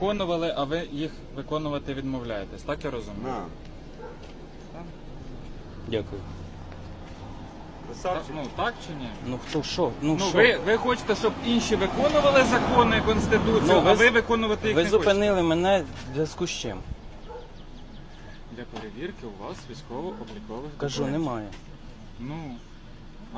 Виконували, а ви їх виконувати відмовляєтесь, так я розумію? На. Дякую. Так, ну так чи ні? Ну хто що? Ну, Ну що? ви, ви хочете, щоб інші виконували закони Конституцію, Ну, ви а з- ви виконувати їх ви не хочете? зупинили мене в зв'язку з чим? Для перевірки у вас військово-облікових Кажу, документів. немає. Ну,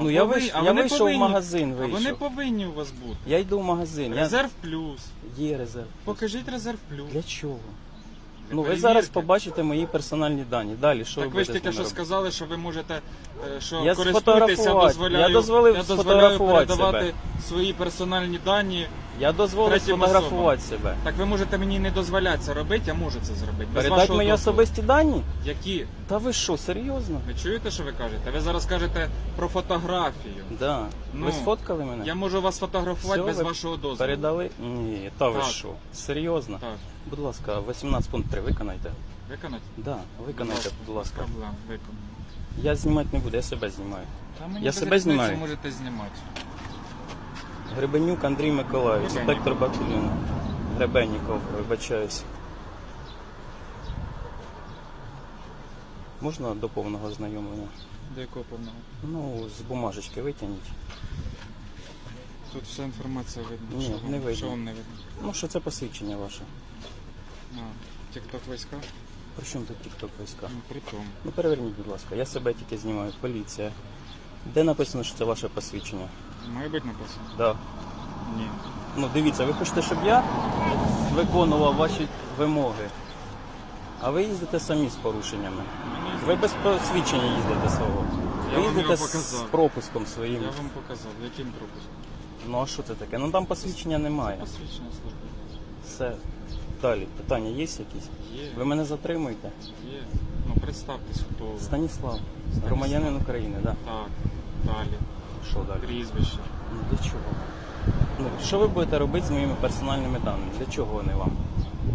Ну, я повинні- вийш- а я вони вийшов в повинні- магазин, А вони повинні у вас бути. Я йду в магазин. Резерв плюс. Є резерв. Покажіть резерв плюс. Для чого? Для ну ви перевірки. зараз побачите мої персональні дані. Далі що Так ви ви ж будете тільки з що ними робити? сказали, що ви можете, е, що Я користуєтеся, дозволяю, Я дозволив я дозволяю сфотографувати передавати себе. Свої персональні дані. Я дозволив третім сфотографувати себе. Так ви можете мені не дозволяти це робити, я можу це зробити. Без Передати вашого мої дозволу. особисті дані? Які? Та ви що, серйозно? Ви чуєте, що ви кажете? Ви зараз кажете про фотографію. Да. Ну, ви сфоткали мене? Я можу вас фотографувати Всьо, без ви вашого дозволу. Передали? Ні, та ви Так. що? Серйозно? Так, Будь ласка, 18 пункт 3 виконайте. виконати? Да, виконайте, Будь ласка. Проблем, виконаю. Я знімати не буду, я себе знімаю. Та мені Я без себе різниці знімаю. можете знімати. Гребенюк Андрій Миколаївич, інспектор батальйону. Гребенніков, вибачаюсь. Можна до повного ознайомлення? До якого повного? Ну, з бумажечки витягніть. Тут вся інформація видно. Ні, що вам, не видно. Що вам не видно? Ну, що це посвідчення ваше. А, тік-ток війська? При чому тут тік-ток війська? Ну, при тому. Ну переверніть, будь ласка, я себе тільки знімаю, поліція. Де написано, що це ваше посвідчення? Має бути написано? Да. Ні. Ну дивіться, ви хочете, щоб я виконував ваші вимоги. А ви їздите самі з порушеннями. Мені Ви без посвідчення їздите свого. Я Ви вам їздите його з показав. пропуском своїм. Я вам показав, яким пропуском? Ну а що це таке? Ну там посвідчення немає. Посвідчення служби. Все. Далі. Питання є якісь? Є, Ви мене затримуєте? є. Ну представтесь, хто ви. Станіслав, громадянин України, так? Да. Так, далі. Що далі? Прізвище. Ну для чого? Ну, що ви будете робити з моїми персональними даними? Для чого вони вам?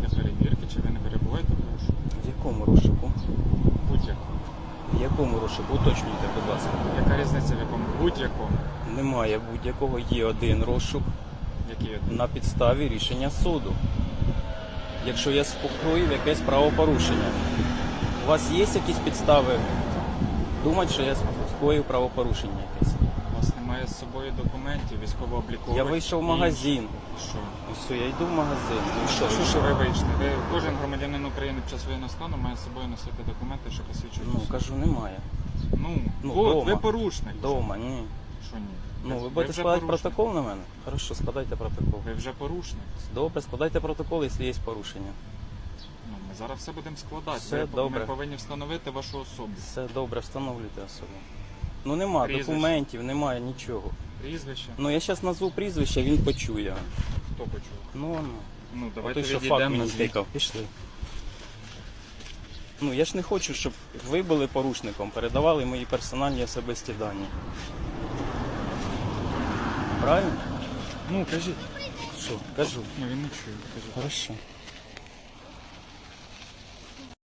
Для перевірки, чи ви не перебуваєте в розшуку? В якому розшуку? Будь-якому. В якому розшуку? Уточнюйте, будь ласка. Яка різниця в якому? Будь-якому. Немає будь-якого, є один розшук Який один? на підставі рішення суду. Якщо я скоїв якесь правопорушення. У вас є якісь підстави думати, що я скоїв правопорушення якесь? З собою документів, військово-облікових. Я вийшов в і- магазин. Що? Все, я йду в магазин. І Що, що? що, що ви вийшли? Ви, кожен громадянин України під час воєнного стану має з собою носити документи, що посвідчують. Ну, особу. кажу, немає. ну, ну, от, дома. ви порушник. Дома, ні. Що ні? Ну, ви будете вже складати порушник. протокол на мене? Хорошо, складайте протокол. Ви вже порушник. Добре, складайте протокол, якщо є порушення. Ну, ми зараз все будемо складати. Все ви, добре. Ми повинні встановити вашу особу. Все добре, встановлюйте особу. Ну нема Прізвище. документів, немає нічого. Прізвище. Ну я зараз назву прізвище, він почує. Хто почув? Ну, ну. Ну, давайте той, що факт відійдемо мені на звідки. Пішли. Ну я ж не хочу, щоб ви були порушником, передавали мої персональні особисті дані. Правильно? Ну, кажіть. Що? Кажу. Ну, він не чує, кажіть. Хорошо.